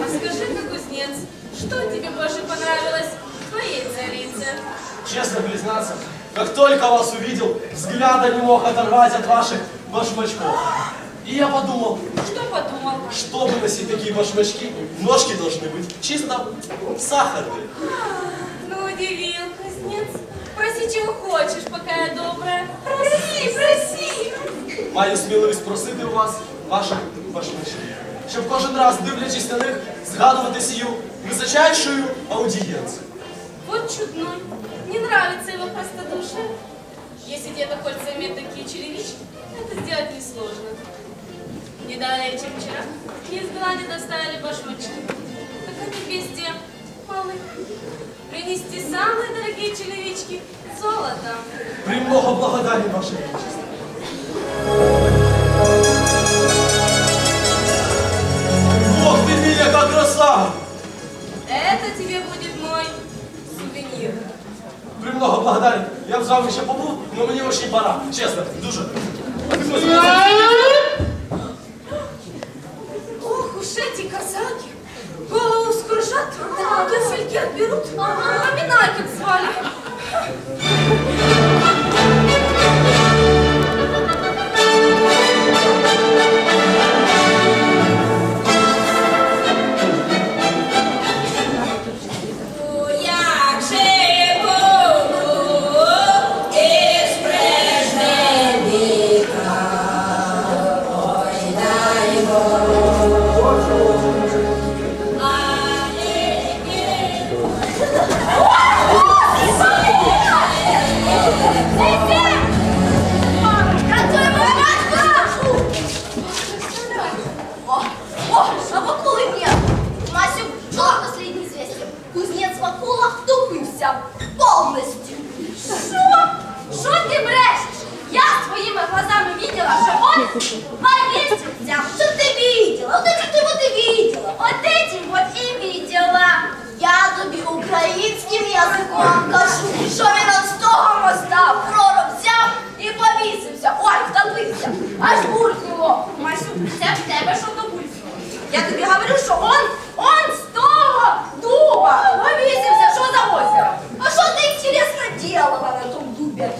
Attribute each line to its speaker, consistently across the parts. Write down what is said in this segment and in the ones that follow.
Speaker 1: А скажи-ка, кузнец, что тебе больше понравилось в твоей царице?
Speaker 2: Честно признаться, как только вас увидел, взгляда не мог оторвать от ваших башмачков. И я подумал,
Speaker 1: Что подумал?
Speaker 2: чтобы носить такие башмачки, ножки должны быть чисто сахарные.
Speaker 1: Ну, удивил, кузнец. Проси, чего хочешь, пока я добрая. Проси, проси.
Speaker 2: Маю сміливість просити у вас ваших башмачків, щоб кожен раз, дивлячись на них, згадувати сію височайшую аудієнцію.
Speaker 1: Вот чудной. Не нравится его простодушие. Если тебе хочется иметь такие черевички, это сделать несложно. Не далее, чем вчера, мне из Голландии доставили башмачки. Так они везде малы. Принести самые дорогие черевички золотом.
Speaker 2: Премного благодарен, Ваше Величество. Премного благодарен. Я б з вами ще побув, але мені очень пора. Чесно, дуже.
Speaker 1: Ох уж эти казаки! Голову скружат, а туфельки отберут. Ага. как звали.
Speaker 3: что он повесился. Что ты видела? Вот этим ты вот и видела. Вот этим вот и видела. Я тобі українським язиком кажу, що він от з того моста пророк взяв і повісився. Ой, втопився. Аж булькнуло. Масю, це в тебе що то булькнуло. Я тобі говорю, що он, он з того дуба повісився. Що за озеро? А що ти, інтересно, делала на том дубе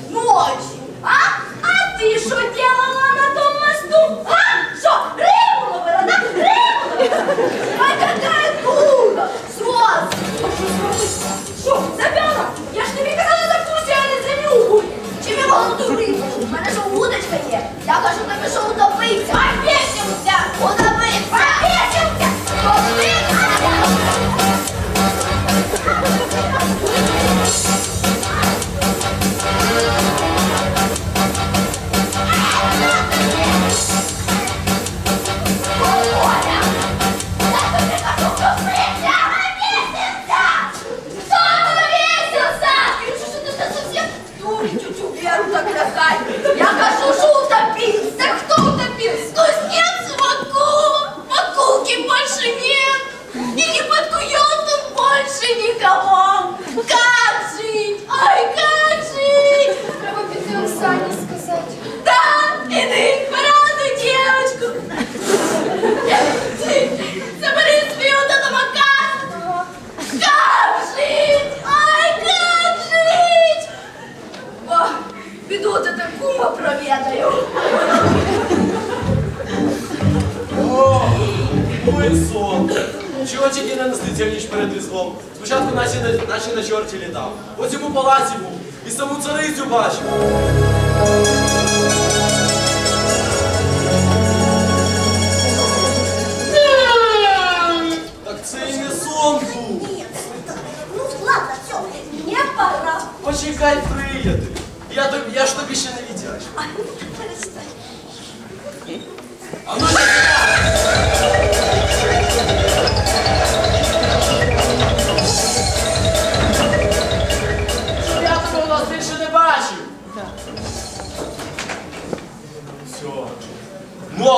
Speaker 2: сон. Чого тільки не наслідця ніч перед різдвом. Спочатку наче на, наче на чорті літав. Потім у палаці був і саму царицю бачив. Так це і не сон був.
Speaker 3: Нет, ну ладно, все, мне пора.
Speaker 2: Почекай, приятель. Я, тобі, я ж тобі ще не віддячу.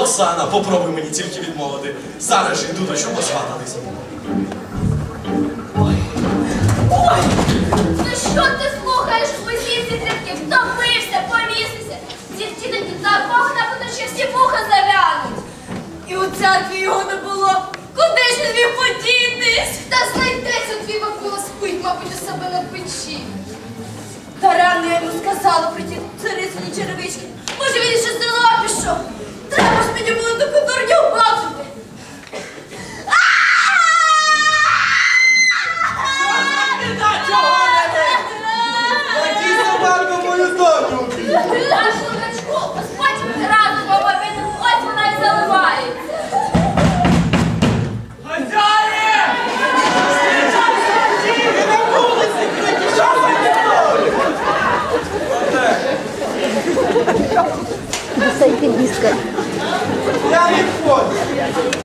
Speaker 2: Оксана, попробуй мені тільки відмовити. Зараз же йду до чого свататися.
Speaker 3: Ну що ти слухаєш ці трітки? Втопився, повісився. Дівчина так погана, буде ще всі вуха зав'януть. І у церкві його не було. Куди ж
Speaker 1: він подітись?
Speaker 4: Та знайдеться твій Вакула спить, мабуть, у себе на печі.
Speaker 3: Даремно я йому сказала про ті царицині черевички. Може